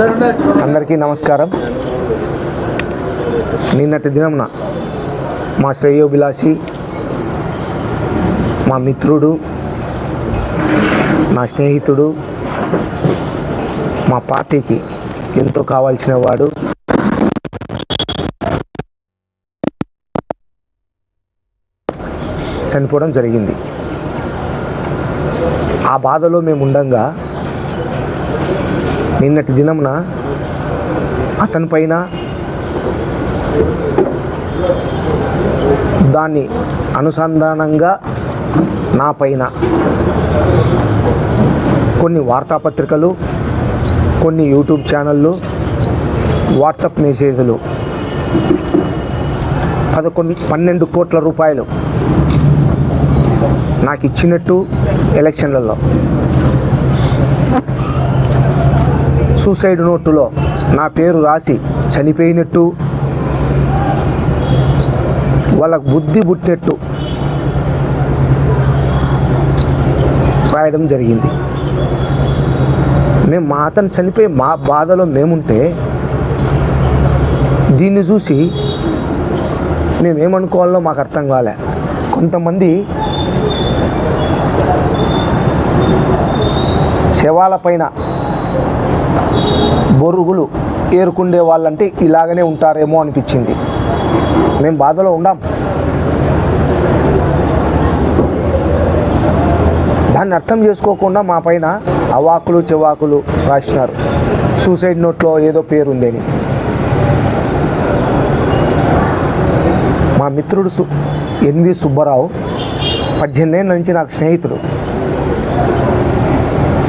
అందరికీ నమస్కారం. నిన్నటి దినంన మా శ్రేయోభిలాషి మా మిత్రుడు నా స్నేహితుడు మా పార్టీకి ఎంతో కావాల్సిన వాడు. చనిపోవడం జరిగింది. ఆ బాధలో మేము ఉండంగా నిన్నటి దినమున అతనిపైన దాన్ని అనుసంధానంగా నా పైన కొన్ని వార్తాపత్రికలు కొన్ని యూట్యూబ్ ఛానళ్ళు వాట్సాప్ మెసేజ్లు పదకొండు పన్నెండు కోట్ల రూపాయలు నాకు ఇచ్చినట్టు ఎలక్షన్లలో. సూసైడ్ నోటులో నా పేరు రాసి చనిపోయినట్టు వాళ్ళకు బుద్ధి పుట్టినట్టు రాయడం జరిగింది. మేము మా అతను చనిపోయి మా బాధలో మేముంటే దీన్ని చూసి మేమేమనుకోవాలో మాకు అర్థం కాలే. కొంతమంది శవాల పైన బొరుగులు ఏరుకుండే వాళ్ళంటే ఇలాగనే ఉంటారేమో అనిపించింది. మేము బాధలో ఉండాం. దాన్ని అర్థం చేసుకోకుండా మా పైన అవాకులు చెవాకులు రాసినారు. సూసైడ్ నోట్లో ఏదో పేరుందని మా మిత్రుడు సు ఎన్వి సుబ్బారావు పద్దెనిమిదేళ్ళ నుంచి నాకు స్నేహితుడు.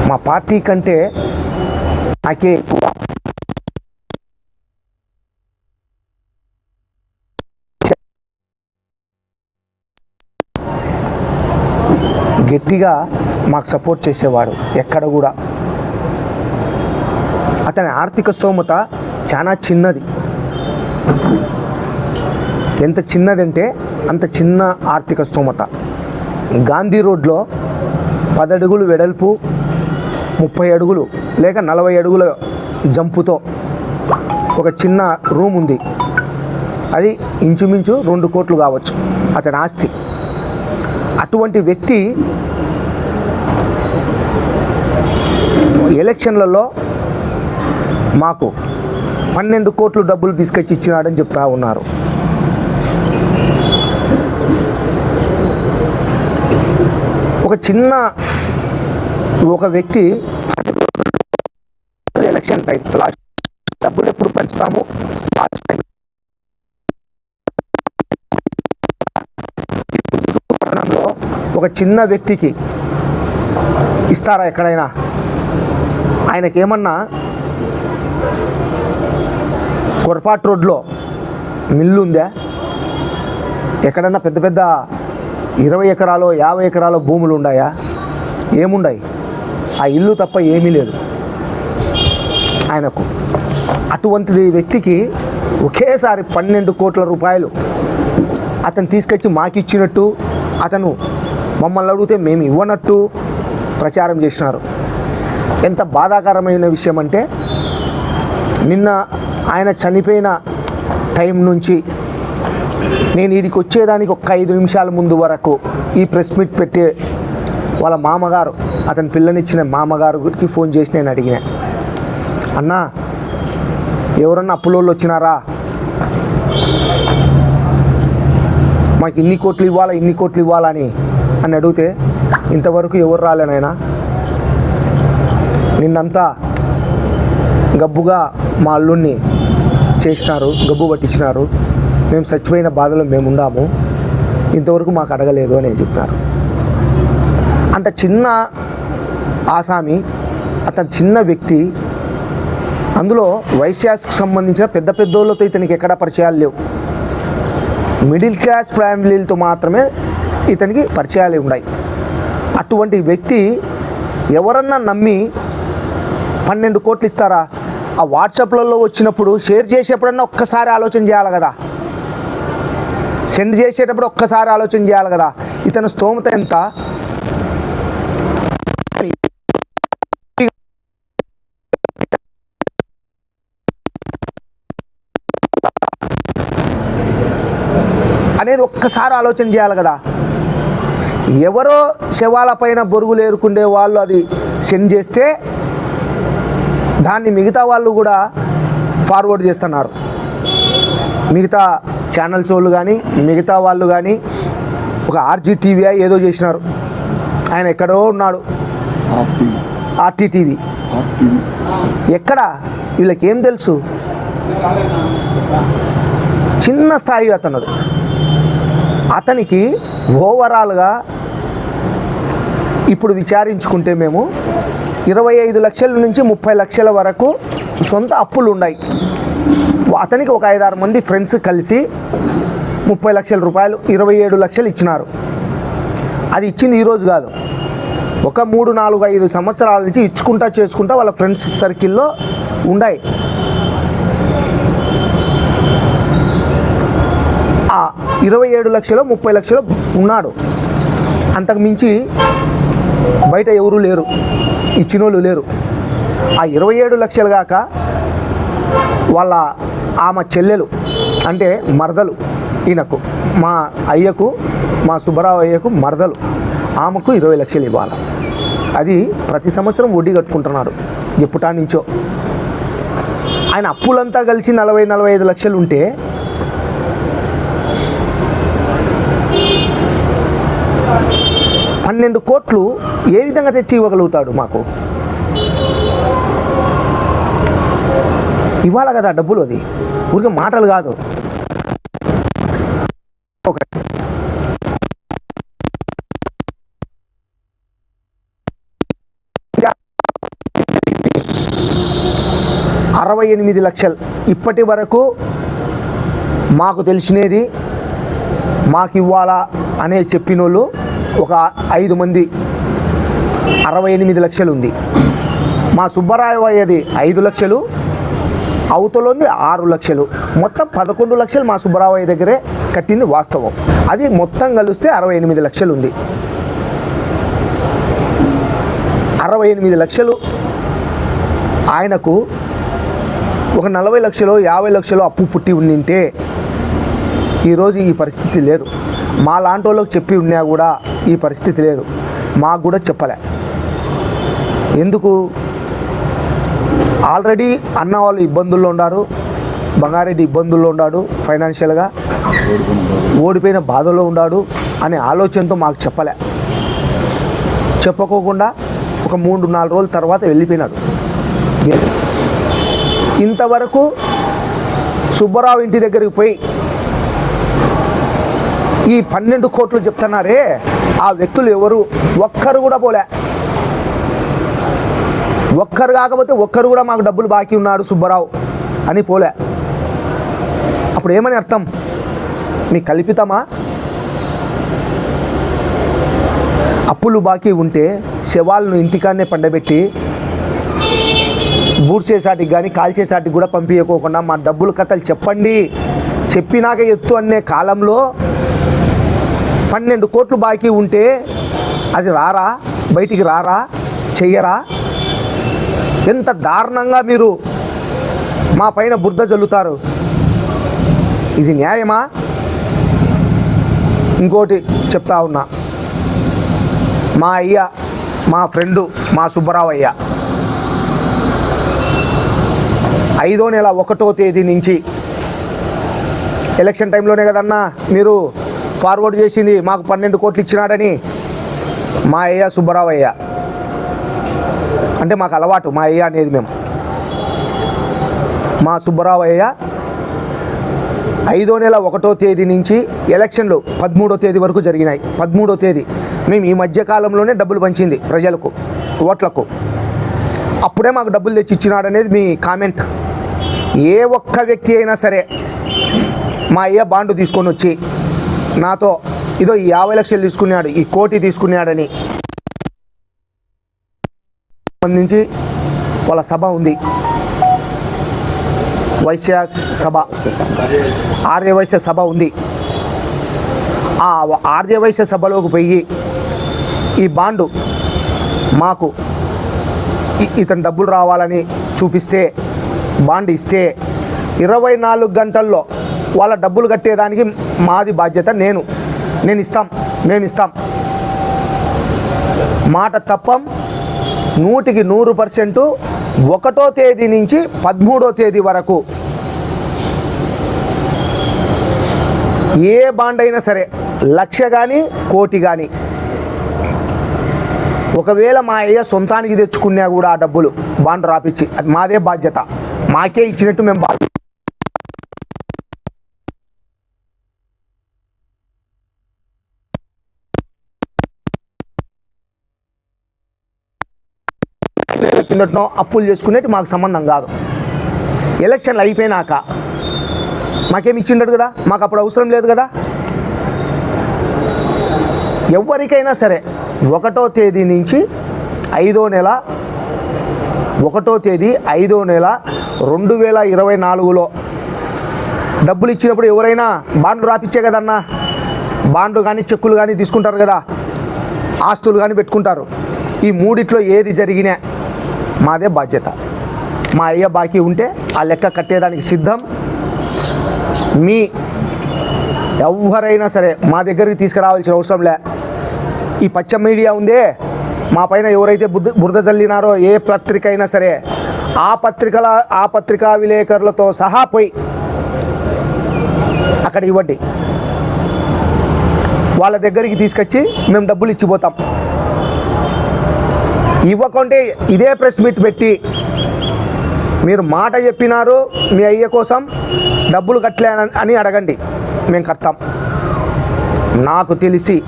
మా పార్టీ కంటే నాకే ఎక్కువ. గట్టిగా మాకు సపోర్ట్ చేసేవాడు ఎక్కడ కూడా. అతని ఆర్థిక స్తోమత చాలా చిన్నది. ఎంత చిన్నదంటే అంత చిన్న ఆర్థిక స్తోమత. గాంధీ రోడ్లో పదడుగులు వెడల్పు ముప్పై అడుగులు. లేక నలభై అడుగుల జంపుతో ఒక చిన్న రూమ్ ఉంది. అది ఇంచుమించు రెండు కోట్లు కావచ్చు అతని ఆస్తి. అటువంటి వ్యక్తి ఎలక్షన్లలో మాకు పన్నెండు కోట్లు డబ్బులు తీసుకొచ్చి ఇచ్చినాడని చెప్తా ఉన్నారు. ఒక చిన్న ఒక వ్యక్తి టైం లాస్ట్ డబ్బులు ఎప్పుడు పెంచుతాము? Last time. పట్టణంలో ఒక చిన్న వ్యక్తికి ఇస్తారా ఎక్కడైనా? ఆయనకేమన్నా కొరపాటు రోడ్లో మిల్లు ఉందా ఎక్కడన్నా పెద్ద పెద్ద ఇరవై ఎకరాలు యాభై ఎకరాల భూములు ఉన్నాయా ఏముండాయి? ఆ ఇల్లు తప్ప ఏమీ లేదు. ఆయనకు. అటువంటి వ్యక్తికి ఒకేసారి పన్నెండు కోట్ల రూపాయలు అతను తీసుకొచ్చి మాకిచ్చినట్టు అతను మమ్మల్ని అడిగితే మేము ఇవ్వనట్టు ప్రచారం చేసినారు. ఎంత బాధాకరమైన విషయం అంటే నిన్న ఆయన చనిపోయిన టైం నుంచి నేను ఇడికి వచ్చేదానికి ఒక ఐదు నిమిషాల ముందు వరకు ఈ ప్రెస్ మీట్ పెట్టే వాళ్ళ మామగారు అతని పిల్లనిచ్చిన మామగారికి ఫోన్ చేసి నేను అడిగిన. అన్నా ఎవరన్నా అప్పులోళ్ళు వచ్చినారా? మాకు ఇన్ని కోట్లు ఇవ్వాలా ఇన్ని కోట్లు ఇవ్వాలని అని అడిగితే ఇంతవరకు ఎవరు రాలేనైనా నిన్నంతా గబ్బుగా మా అల్లుణ్ణి చేసినారు గబ్బు పట్టించినారు. మేము చచ్చిపోయిన బాధలో మేము ఉండాము. ఇంతవరకు మాకు అడగలేదు అని చెప్పినారు. అంత చిన్న ఆసామి అతను చిన్న వ్యక్తి అందులో వైశ్యాస్కి సంబంధించిన పెద్ద పెద్దోళ్ళతో ఇతనికి ఎక్కడ పరిచయాలు లేవు. మిడిల్ క్లాస్ ఫ్యామిలీలతో మాత్రమే ఇతనికి పరిచయాలు ఉన్నాయి. అటువంటి వ్యక్తి ఎవరన్నా నమ్మి పన్నెండు కోట్లు ఇస్తారా? ఆ వాట్సాప్లలో వచ్చినప్పుడు షేర్ చేసేప్పుడన్నా ఒక్కసారి ఆలోచన చేయాలి కదా. సెండ్ చేసేటప్పుడు ఒక్కసారి ఆలోచన చేయాలి కదా. ఇతని స్తోమత ఎంత? అనేది ఒక్కసారి ఆలోచన చేయాలి కదా. ఎవరో శవాల పైన బొరుగులు ఏరుకుండే వాళ్ళు అది సెండ్ చేస్తే దాన్ని మిగతా వాళ్ళు కూడా ఫార్వర్డ్ చేస్తున్నారు. మిగతా ఛానల్స్ వాళ్ళు కానీ మిగతా వాళ్ళు కానీ ఒక ఆర్జీ టీవీ ఏదో చేసినారు. ఆయన ఎక్కడో ఉన్నాడు. ఆర్టీటీవీ ఎక్కడ? వీళ్ళకి ఏం తెలుసు? చిన్న స్థాయి అతను అతనికి ఓవరాల్గా ఇప్పుడు విచారించుకుంటే మేము ఇరవై ఐదు లక్షల నుంచి ముప్పై లక్షల వరకు సొంత అప్పులు ఉన్నాయి. అతనికి ఒక ఐదారు మంది ఫ్రెండ్స్ కలిసి ముప్పై లక్షల రూపాయలు ఇరవై ఏడు లక్షలు ఇచ్చినారు. అది ఇచ్చింది ఈరోజు కాదు. ఒక మూడు నాలుగు ఐదు సంవత్సరాల నుంచి ఇచ్చుకుంటా చేసుకుంటా వాళ్ళ ఫ్రెండ్స్ సర్కిల్లో ఉన్నాయి ఆ ఇరవై ఏడు లక్షలు ముప్పై లక్షలు ఉన్నాడు. అంతకు మించి బయట ఎవరు లేరు. ఇచ్చినోళ్ళు లేరు. ఆ ఇరవై ఏడు లక్షలు కాక వాళ్ళ ఆమె చెల్లెలు అంటే మరదలు ఈయనకు మా అయ్యకు మా సుబ్బరావు అయ్యకు మరదలు. ఆమెకు ఇరవై లక్షలు ఇవ్వాలి. అది ప్రతి సంవత్సరం వడ్డీ కట్టుకుంటున్నాడు ఎప్పుటా నుంచో. ఆయన అప్పులంతా కలిసి నలభై నలభై ఐదు లక్షలు ఉంటే పన్నెండు కోట్లు ఏ విధంగా తెచ్చి ఇవ్వగలుగుతాడు మాకు? ఇవ్వాలి కదా డబ్బులు అది. ఊరికే మాటలు కాదు. ఒకటి అరవై ఎనిమిది లక్షలు. ఇప్పటి వరకు మాకు తెలిసినది మాకు ఇవ్వాలా అనే చెప్పినోళ్ళు ఒక ఐదు మంది అరవై ఎనిమిది లక్షలు ఉంది. మా సుబ్బరాయ అయ్యేది ఐదు లక్షలు అవతలోంది ఆరు లక్షలు. మొత్తం పదకొండు లక్షలు మా సుబ్బరావయ్య దగ్గరే కట్టింది వాస్తవం. అది మొత్తం కలిస్తే అరవై ఎనిమిది లక్షలు ఉంది. అరవై ఎనిమిది లక్షలు ఆయనకు ఒక నలభై లక్షలు యాభై లక్షలు అప్పు పుట్టి ఉండింటే ఈరోజు ఈ పరిస్థితి లేదు. మా లాంటి వాళ్ళకి చెప్పి ఉన్నా కూడా ఈ పరిస్థితి లేదు. మాకు కూడా చెప్పలే. ఎందుకు? ఆల్రెడీ అన్న వాళ్ళు ఇబ్బందుల్లో ఉన్నారు. బంగారెడ్డి ఇబ్బందుల్లో ఉన్నాడు ఫైనాన్షియల్గా. ఓడిపోయిన బాధలో ఉన్నాడు అనే ఆలోచనతో మాకు చెప్పలే. చెప్పకోకుండా ఒక మూడు నాలుగు రోజుల తర్వాత వెళ్ళిపోయినాడు. ఇంతవరకు సుబ్బారావు ఇంటి దగ్గరికి పోయి ఈ పన్నెండు కోట్లు చెప్తున్నారే? ఆ వ్యక్తులు ఎవరు? ఒక్కరు కూడా పోలే. ఒక్కరు కాకపోతే ఒక్కరు కూడా మాకు డబ్బులు బాకీ ఉన్నాడు సుబ్బారావు అని పోలే. అప్పుడు ఏమని అర్థం? మీ కల్పితమా? అప్పులు బాకీ ఉంటే శవాలను ఇంటికాన్నే పండబెట్టి బూర్చేసాటికి కానీ కాల్చేసాటికి కూడా పంపించకోకుండా మా డబ్బులు కథలు చెప్పండి. చెప్పినాక ఎత్తు అనే కాలంలో పన్నెండు కోట్లు బాకీ ఉంటే అది రారా? బయటికి రారా? చెయ్యరా? ఎంత దారుణంగా మీరు మా పైన బురద జల్లుతారు. ఇది న్యాయమా? ఇంకోటి చెప్తా ఉన్నా. మా అయ్య మా ఫ్రెండు మా సుబ్బరావయ్య ఐదో నెల ఒకటో తేదీ నుంచి ఎలక్షన్ టైంలోనే కదన్నా మీరు ఫార్వర్డ్ చేసింది. మాకు పన్నెండు కోట్లు ఇచ్చినాడని మా అయ్య సుబ్బరావయ్య అంటే మాకు అలవాటు మా అయ్య అనేది మేము. మా సుబ్బరావయ్య ఐదో నెల ఒకటో తేదీ నుంచి ఎలక్షన్లు పదమూడో తేదీ వరకు జరిగినాయి. పదమూడో తేదీ. మేము ఈ మధ్యకాలంలోనే డబ్బులు పంచింది ప్రజలకు ఓట్లకు. అప్పుడే మాకు డబ్బులు తెచ్చి ఇచ్చినాడనేది మీ కామెంట్. ఏ ఒక్క వ్యక్తి అయినా సరే మా అయ్య బాండు తీసుకొని వచ్చి నాతో ఇదో ఈ యాభై లక్షలు తీసుకున్నాడు ఈ కోటి తీసుకున్నాడని సంబంధించి వాళ్ళ సభ ఉంది. వైశ్య సభ ఆర్య వైశ్య సభ ఉంది. ఆ ఆర్య వైశ్య సభలోకి పోయి ఈ బాండు మాకు ఇతను డబ్బులు రావాలని చూపిస్తే బాండ్ ఇస్తే ఇరవై నాలుగు గంటల్లో వాళ్ళ డబ్బులు కట్టేదానికి మాది బాధ్యత నేను నేను ఇస్తాం మేము ఇస్తాం. మాట తప్పం నూటికి నూరు పర్సెంటు ఒకటో తేదీ నుంచి పదమూడో తేదీ వరకు. ఏ బాండ్ అయినా సరే లక్ష కానీ కోటి కానీ ఒకవేళ మా అయ్య సొంతానికి తెచ్చుకున్నా కూడా ఆ డబ్బులు బాండ్ రాపిచ్చి అది మాదే బాధ్యత. మాకే ఇచ్చినట్టు మేము బాధ్యత. తినటం అప్పులు చేసుకునేటి మాకు సంబంధం కాదు. ఎలక్షన్లు అయిపోయినాక మాకేమి ఇచ్చిండడు కదా? మాకు అప్పుడు అవసరం లేదు కదా? ఎవరికైనా సరే ఒకటో తేదీ నుంచి ఐదో నెల ఒకటో తేదీ ఐదో నెల రెండు వేల ఇరవై నాలుగులో డబ్బులు ఇచ్చినప్పుడు ఎవరైనా బాండ్లు రాపిచ్చే కదన్నా? బాండ్లు కానీ చెక్కులు కానీ తీసుకుంటారు కదా? ఆస్తులు కానీ పెట్టుకుంటారు. ఈ మూడిట్లో ఏది జరిగినా మాదే బాధ్యత. మా అయ్య బాకీ ఉంటే ఆ లెక్క కట్టేదానికి సిద్ధం. మీ ఎవరైనా సరే మా దగ్గరికి తీసుకురావాల్సిన అవసరం లే. ఈ పచ్చ మీడియా ఉందే. మా పైన ఎవరైతే బుద్ధ బురద చల్లినారో ఏ పత్రిక అయినా సరే ఆ పత్రికల ఆ పత్రికా విలేకరులతో సహా పోయి అక్కడ ఇవ్వండి. వాళ్ళ దగ్గరికి తీసుకొచ్చి మేము డబ్బులు ఇచ్చిపోతాం. ఇవ్వకుంటే ఇదే ప్రెస్ మీట్ పెట్టి మీరు మాట చెప్పినారు మీ అయ్య కోసం డబ్బులు కట్టలే అని- అని అడగండి. మేము కడతాం. నాకు తెలిసి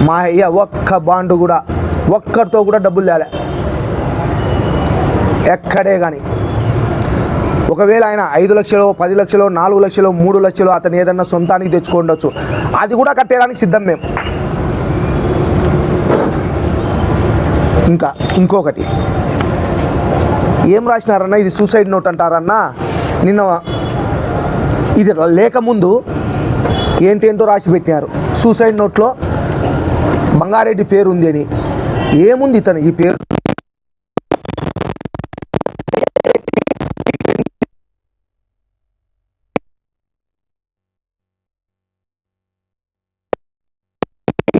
మా అయ్య ఒక్క బాండు కూడా ఒక్కరితో కూడా డబ్బులు తేలే. ఎక్కడే కానీ ఒకవేళ ఆయన ఐదు లక్షలు పది లక్షలు నాలుగు లక్షలు మూడు లక్షలు అతను ఏదన్నా సొంతానికి తెచ్చుకోండొచ్చు. అది కూడా కట్టేదానికి సిద్ధం మేము. ఇంకా ఇంకొకటి. ఏం రాసినారన్నా? ఇది సూసైడ్ నోట్ అంటారన్నా? నిన్న ఇది లేకముందు ఏంటేంటో రాసి పెట్టినారు. సూసైడ్ నోట్లో బంగారెడ్డి పేరు ఉంది అని. ఏముంది ఇతను ఈ పేరు?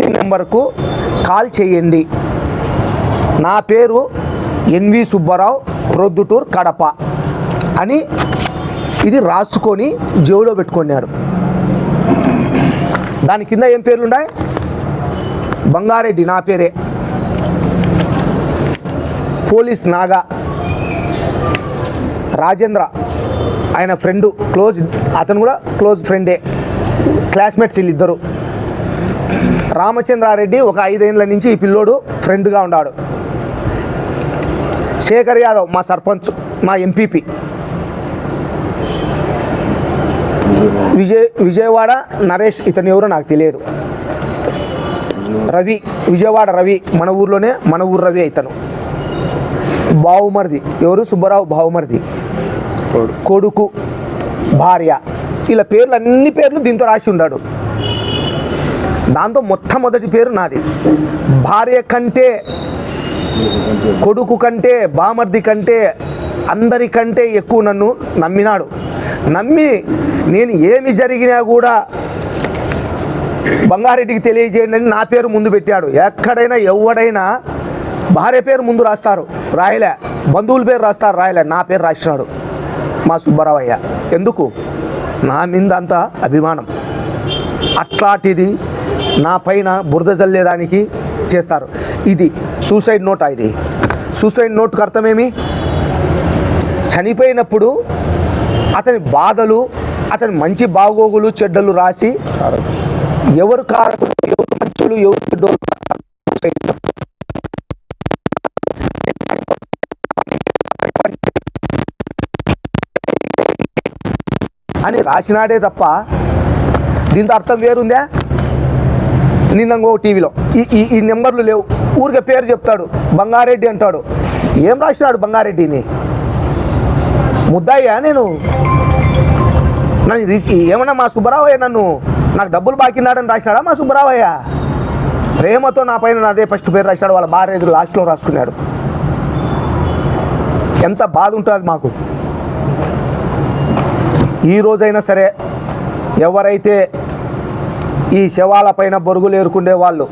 ఈ నెంబర్కు కాల్ చేయండి. నా పేరు ఎన్వి సుబ్బారావు ప్రొద్దుటూర్ కడప అని ఇది రాసుకొని జేబులో పెట్టుకున్నాడు. దాని కింద ఏం పేర్లు ఉన్నాయి బంగారెడ్డి నా పేరే. పోలీస్ నాగా. రాజేంద్ర ఆయన ఫ్రెండు క్లోజ్ అతను కూడా క్లోజ్ ఫ్రెండే. క్లాస్మేట్స్ వీళ్ళిద్దరు. రామచంద్రారెడ్డి ఒక ఐదేళ్ళ నుంచి ఈ పిల్లోడు ఫ్రెండ్గా ఉన్నాడు శేఖర్ యాదవ్ మా సర్పంచ్ మా ఎంపీపీ. విజయ్ విజయవాడ నరేష్ ఇతను ఎవరో నాకు తెలియదు. రవి విజయవాడ రవి మన ఊర్లోనే మన ఊరు రవి ఇతను బావుమరిది ఎవరు? సుబ్బారావు బావుమరిది. కొడుకు భార్య. ఇలా పేర్లు అన్ని పేర్లు దీంతో రాసి ఉన్నాడు దాంతో మొట్టమొదటి పేరు నాది. భార్య కంటే కొడుకు కంటే బామర్ది కంటే అందరికంటే ఎక్కువ నన్ను నమ్మినాడు. నమ్మి నేను ఏమి జరిగినా కూడా బంగారెడ్డికి తెలియజేయండి అని నా పేరు ముందు పెట్టాడు. ఎక్కడైనా ఎవడైనా భార్య పేరు ముందు రాస్తారు. రాయలే. బంధువుల పేరు రాస్తారు. రాయలే. నా పేరు రాసినాడు మా సుబ్బరావయ్య. ఎందుకు? నా మీద అంత అభిమానం. అట్లాంటిది నా పైన బురద జల్లేదానికి చేస్తారు. ఇది సూసైడ్ నోటా ఇది. సూసైడ్ నోట్కి అర్థమేమి? చనిపోయినప్పుడు అతని బాధలు అతని మంచి బాగోగులు చెడ్డలు రాసి ఎవరు కారకులు ఎవరు మంచులు ఎవరు అని రాసినాడే తప్ప దీంతో అర్థం వేరుందా? నిన్న టీవీలో. ఈ ఈ ఈ నెంబర్లు లేవు. ఊరికే పేరు చెప్తాడు. బంగారెడ్డి అంటాడు. ఏం రాసినాడు బంగారెడ్డిని? ముద్దాయ్యా నేను? నన్ను ఏమన్నా మా సుబ్బరావయ్య నన్ను నాకు డబ్బులు బాకిన్నాడని రాసినాడా మా సుబ్బరావయ్య? ప్రేమతో నా పైన అదే ఫస్ట్ పేరు రాసినాడు. వాళ్ళ భార్య ఎదురు లాస్ట్లో రాసుకున్నాడు. ఎంత బాధ ఉంటుంది మాకు. ఈ రోజైనా సరే ఎవరైతే ఈ శవాలపైన బొరుగులు ఏరుకుండే వాళ్ళు.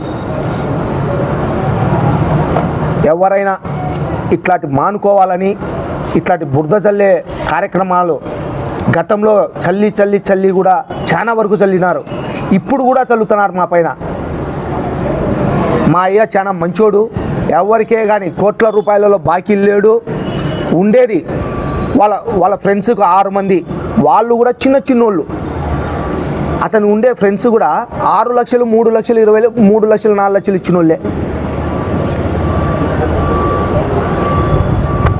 ఎవరైనా ఇట్లాంటి మానుకోవాలని ఇట్లాంటి బురద చల్లే కార్యక్రమాలు గతంలో చల్లి చల్లి చల్లి కూడా చాలా వరకు చల్లినారు. ఇప్పుడు కూడా చల్లుతున్నారు మా పైన. మా అయ్య చాలా మంచోడు ఎవరికే కానీ కోట్ల రూపాయలలో బాకీ లేడు. ఉండేది వాళ్ళ వాళ్ళ ఫ్రెండ్స్కి ఆరు మంది. వాళ్ళు కూడా చిన్న చిన్నోళ్ళు. అతను ఉండే ఫ్రెండ్స్ కూడా ఆరు లక్షలు మూడు లక్షలు ఇరవై మూడు లక్షలు నాలుగు లక్షలు ఇచ్చిన వాళ్ళే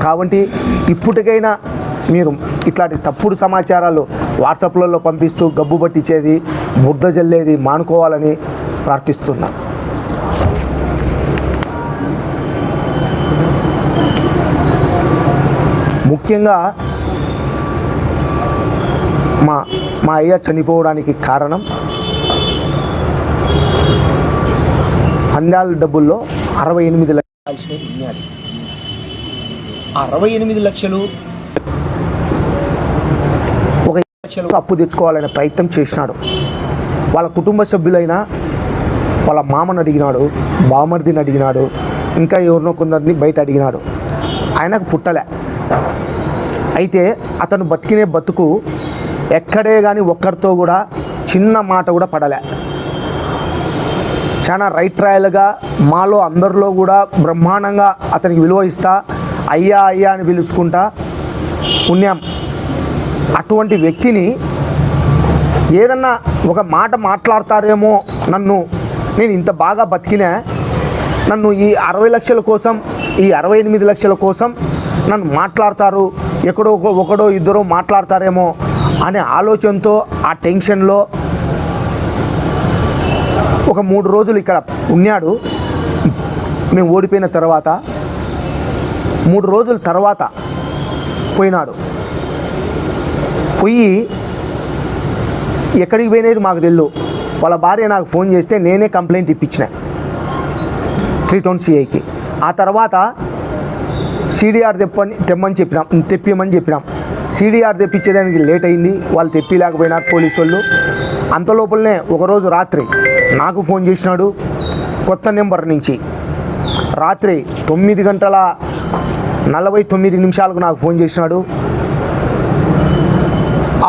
కాబట్టి ఇప్పటికైనా మీరు ఇట్లాంటి తప్పుడు సమాచారాలు వాట్సాప్లలో పంపిస్తూ గబ్బు పట్టించేది ముద్ద జల్లేది మానుకోవాలని ప్రార్థిస్తున్నా. ముఖ్యంగా మా మా అయ్య చనిపోవడానికి కారణం పందాల డబ్బుల్లో అరవై ఎనిమిది లక్షలు ఉన్నాడు అరవై ఎనిమిది లక్షలు ఒక లక్షలు అప్పు తెచ్చుకోవాలనే ప్రయత్నం చేసినాడు. వాళ్ళ కుటుంబ సభ్యులైన వాళ్ళ మామను అడిగినాడు బామర్దిని అడిగినాడు ఇంకా ఎవరినో కొందరిని బయట అడిగినాడు. ఆయనకు పుట్టలే. అయితే అతను బతికినే బతుకు ఎక్కడే కానీ ఒక్కరితో కూడా చిన్న మాట కూడా పడలే. చాలా రైట్ రాయలుగా మాలో అందరిలో కూడా బ్రహ్మాండంగా అతనికి విలువ ఇస్తా అయ్యా అయ్యా అని పిలుచుకుంటా ఉన్నాం అటువంటి వ్యక్తిని ఏదన్నా ఒక మాట మాట్లాడతారేమో నన్ను నేను ఇంత బాగా బతికినా నన్ను ఈ అరవై లక్షల కోసం ఈ అరవై ఎనిమిది లక్షల కోసం నన్ను మాట్లాడతారు ఎక్కడో ఒక- ఒకడో ఇద్దరో మాట్లాడతారేమో అనే ఆలోచనతో ఆ టెన్షన్లో ఒక మూడు రోజులు ఇక్కడ ఉన్నాడు. మేము ఓడిపోయిన తర్వాత మూడు రోజుల తర్వాత పోయినాడు. పోయి ఎక్కడికి పోయినది మాకు తెలియదు వాళ్ళ భార్య నాకు ఫోన్ చేస్తే నేనే కంప్లైంట్ ఇప్పించిన త్రీ టౌన్ సిఐకి. ఆ తర్వాత సిడిఆర్ తెప్పని తెమ్మని చెప్పినాం తెప్పియమని చెప్పినాం. సిడిఆర్ తెప్పించేదానికి లేట్ అయింది. వాళ్ళు తెప్పిలేకపోయినారు పోలీసు వాళ్ళు అంత లోపలనే ఒకరోజు రాత్రి నాకు ఫోన్ చేసినాడు కొత్త నెంబర్ నుంచి. రాత్రి తొమ్మిది గంటల నలభై తొమ్మిది నిమిషాలకు నాకు ఫోన్ చేసినాడు.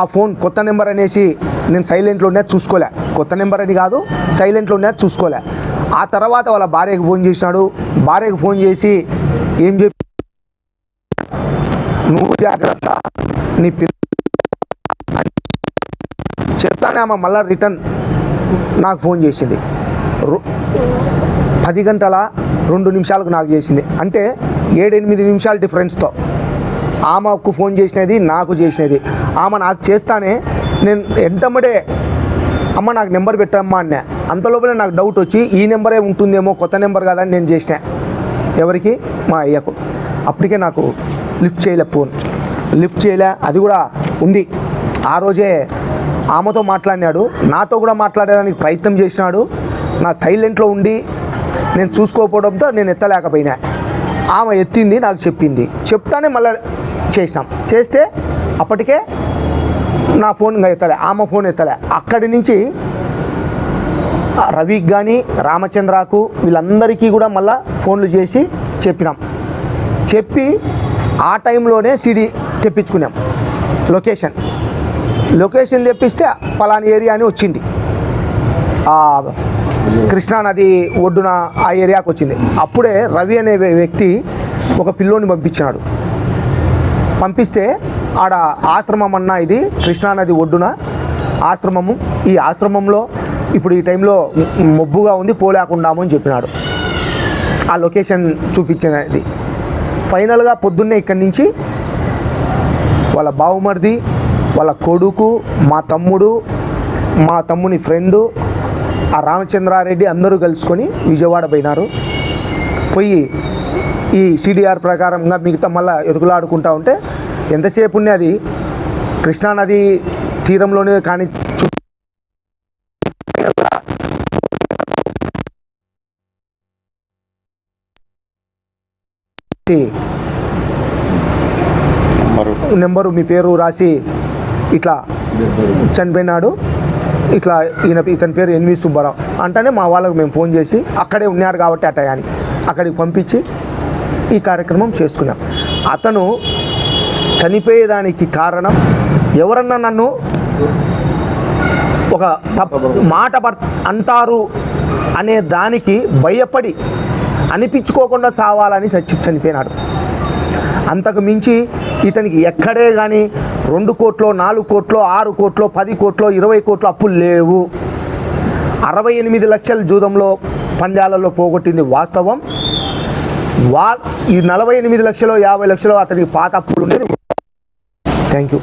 ఆ ఫోన్ కొత్త నెంబర్ అనేసి నేను సైలెంట్లో ఉన్నది చూసుకోలే. కొత్త నెంబర్ అని కాదు సైలెంట్లో ఉన్నది చూసుకోలే. ఆ తర్వాత వాళ్ళ భార్యకు ఫోన్ చేసినాడు. భార్యకు ఫోన్ చేసి ఏం చెప్పి నువ్వు జాగ్రత్త. నీ పిల్ల చెప్తానే ఆమె మళ్ళీ రిటర్న్ నాకు ఫోన్ చేసింది. రు- పది గంటల రెండు నిమిషాలకు నాకు చేసింది. అంటే ఏడెనిమిది నిమిషాల డిఫరెన్స్తో. ఆమెకు ఫోన్ చేసినది నాకు చేసినది. ఆమె నాకు చేస్తానే నేను ఎంటమ్మడే అమ్మ నాకు నెంబర్ పెట్టమ్మా అన్నా. అంత లోపల నాకు డౌట్ వచ్చి ఈ నెంబరే ఉంటుందేమో కొత్త నెంబర్ కదా అని నేను చేసిన. ఎవరికి? మా అయ్యకు. అప్పటికే నాకు లిఫ్ట్ చేయలే ఫోన్. లిఫ్ట్ చేయలే అది కూడా ఉంది. ఆ రోజే ఆమెతో మాట్లాడినాడు. నాతో కూడా మాట్లాడేదానికి ప్రయత్నం చేసినాడు. నా సైలెంట్లో ఉండి నేను చూసుకోకపోవడంతో నేను ఎత్తలేకపోయినా. ఆమె ఎత్తింది నాకు చెప్పింది. చెప్తానే మళ్ళీ చేసినాం. చేస్తే అప్పటికే నా ఫోన్ ఇంకా ఎత్తలే ఆమె ఫోన్ ఎత్తలే. అక్కడి నుంచి రవికి కానీ రామచంద్రకు వీళ్ళందరికీ కూడా మళ్ళా ఫోన్లు చేసి చెప్పినాం. చెప్పి ఆ టైంలోనే సిడి తెప్పించుకున్నాం. లొకేషన్. లొకేషన్ తెప్పిస్తే పలాని ఏరియా అని వచ్చింది కృష్ణానది ఒడ్డున ఆ ఏరియాకి వచ్చింది. అప్పుడే రవి అనే వ్యక్తి ఒక పిల్లోని పంపించినాడు. పంపిస్తే ఆడ ఆశ్రమం అన్న ఇది కృష్ణానది ఒడ్డున ఆశ్రమము. ఈ ఆశ్రమంలో ఇప్పుడు ఈ టైంలో మొబ్బుగా ఉంది పోలేకుండాము అని చెప్పినాడు. ఆ లొకేషన్ చూపించినది. ఫైనల్గా పొద్దున్నే ఇక్కడి నుంచి వాళ్ళ బావుమర్ది వాళ్ళ కొడుకు మా తమ్ముడు మా తమ్ముని ఫ్రెండు ఆ రామచంద్రారెడ్డి అందరూ కలుసుకొని విజయవాడ పోయినారు. పోయి ఈ సిడిఆర్ ప్రకారంగా మిగతా మళ్ళీ ఎదుగులాడుకుంటా ఉంటే ఎంతసేపు ఉండే అది? కృష్ణానది తీరంలోనే కానీ నెంబరు. మీ పేరు రాసి ఇట్లా చనిపోయినాడు. ఇట్లా ఈయన ఇతని పేరు ఎన్వి సుబ్బారావు. అంటేనే మా వాళ్ళకు మేము ఫోన్ చేసి అక్కడే ఉన్నారు కాబట్టి అటయాని అక్కడికి పంపించి ఈ కార్యక్రమం చేసుకున్నాం. అతను చనిపోయేదానికి కారణం ఎవరన్నా నన్ను ఒక మాట అంటారు అనే దానికి భయపడి అనిపించుకోకుండా సావాలని చచ్చి చనిపోయినాడు. అంతకు మించి ఇతనికి ఎక్కడే కానీ రెండు కోట్లో నాలుగు కోట్లో ఆరు కోట్లో పది కోట్లో ఇరవై కోట్లు అప్పులు లేవు. అరవై ఎనిమిది లక్షల జూదంలో పందాలలో పోగొట్టింది వాస్తవం. వా ఈ నలభై ఎనిమిది లక్షలు యాభై లక్షలు అతనికి పాత అప్పులు ఉండేది థ్యాంక్ యూ